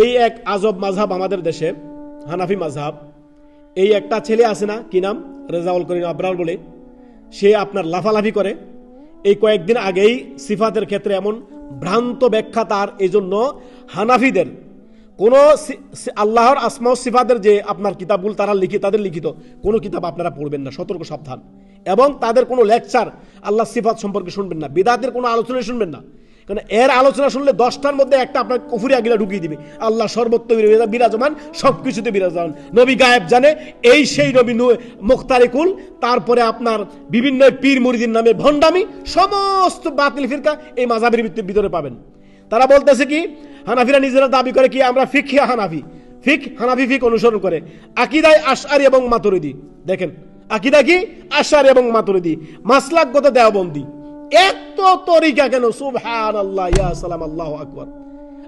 এই এক আজব মাঝহাব আমাদের দেশে, হানাফি মাঝহাব এই একটা ছেলে আছে না, কি নাম? রেজাউল করিম আবরার বলে। সে আপনার লাফালাফি করে। এই কয়েকদিন আগেই সিফাতের ক্ষেত্রে এমন ভ্রান্ত ব্যাখ্যা তার এই জন্য হানাফিদের। কোন আল্লাহর আসমা ও সিফাতের যে আপনার কিতাবগুলো তারা লিখিত তাদের লিখিত কোনো কিতাব আপনারা পড়বেন না, সতর্ক সাবধান। এবং তাদের কোনো লেকচার আল্লাহ সিফাত সম্পর্কে শুনবেন না, বিদাতের কোনো আলোচনা শুনবেন না। কারণ এর আলোচনা শুনলে দশটার মধ্যে একটা আপনার কুফুরি আগিলা ঢুকিয়ে দিবে। আল্লাহ সর্বত্র বিরাজমান সব কিছুতে বিরাজমান। নবী গায়েব জানে, এই সেই নবী মুখতারিকুল, তারপরে আপনার বিভিন্ন পীর মুরিদিন নামে ভণ্ডামি, সমস্ত বাতিল ফিরকা এই মাজাবের ভিতরে- পাবেন। তারা বলতেছে কি, হানাফিরা নিজেরা দাবি করে কি, আমরা ফিক হানাফি। ফিক হানাফি ফিক অনুসরণ করে। আকিদায় আশারি এবং মাতুরিদি। দেখেন, আকিদা কি? আশারি এবং মাতুরিদি। মাসলাকগত দেওবন্দি। এত তরিকা কেন? আল্লাহ ইয়া সালাম, আল্লাহ আকবর।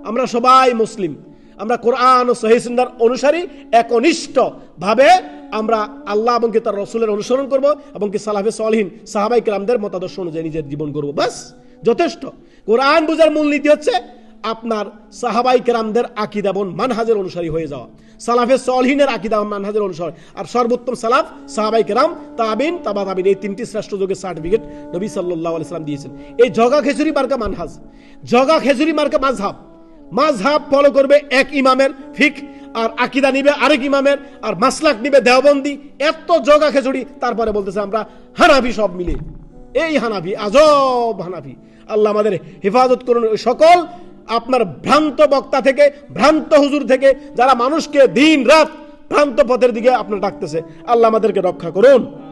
আমরা সবাই মুসলিম। আমরা কোরআন ও সহিসার অনুসারী একনিষ্ঠ ভাবে আমরা আল্লাহ এবং কি তার রসুলের অনুসরণ করব এবং কি সালাফে সলহীন সাহাবাই কালামদের মতাদর্শ অনুযায়ী নিজের জীবন করব বাস, যথেষ্ট। কোরআন বুঝার মূলনীতি হচ্ছে আপনার সাহাবাই কেরামদের আকিদা এবং মানহাজের অনুসারী হয়ে যাওয়া। সালাফে সলহিনের আকিদা মানহাজের অনুসারী। আর সর্বোত্তম সালাফ সাহাবাই কেরাম, তাবিন, তাবা তাবিন, এই তিনটি শ্রেষ্ঠ যোগের সার্টিফিকেট নবী সাল্লাহ আলাইসালাম দিয়েছেন। এই জগা খেজুরি মার্কা মানহাজ। জগা খেজুরি মার্কা মাঝহাব মাঝহাব ফলো করবে এক ইমামের ফিক, আর আকিদা নিবে আরেক ইমামের, আর মাসলাক নিবে দেওবন্দি। এত জগা খেজুরি, তারপরে বলতেছে আমরা হানাফি সব মিলে। এই হানাফি, আজব হানাফি। আল্লাহ আমাদের হেফাজত করুন সকল আপনার ভ্রান্ত বক্তা থেকে, ভ্রান্ত হুজুর থেকে, যারা মানুষকে দিন রাত ভ্রান্ত পথের দিকে আপনার ডাকতেছে। আল্লাহ আমাদেরকে রক্ষা করুন।